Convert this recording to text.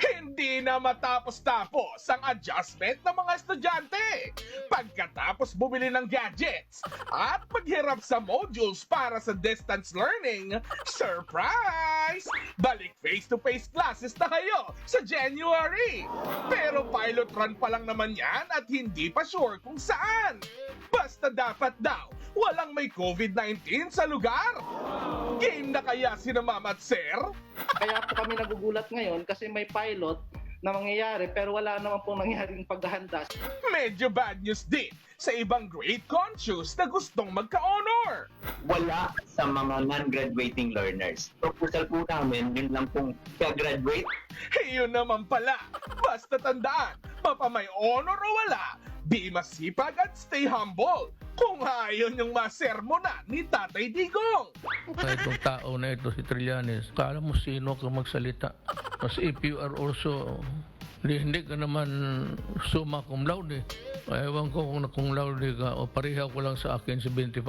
Hindi na matapos-tapos ang adjustment ng mga estudyante pagkatapos bumili ng gadgets at maghirap sa modules para sa distance learning. Surprise! Balik face-to-face classes na kayo sa January! Pero pilot run pa lang naman yan at hindi pa sure kung saan. Basta dapat daw, walang may COVID-19 sa lugar. Game na kaya si Mama at Sir? Kaya po kami nagugulat ngayon kasi may pilot na mangyayari pero wala naman pong nangyaring paghahanda. Medyo bad news din sa ibang grade conscious na gustong magka-honor. wala sa mga non-graduating learners. Proposal po namin, yun lang pong ka-graduate. Yun naman pala. Basta tandaan, mapamay honor o wala, be masipag at stay humble. Kung ayon yung masermona ni Tatay Digong. Kaya itong tao na ito, si Trillanes, kala mo sino ka magsalita. Kasi if you are also, hindi, ka naman summa cum laude. Ewan ko kung na cum laude ka o pareha ko lang sa akin 75.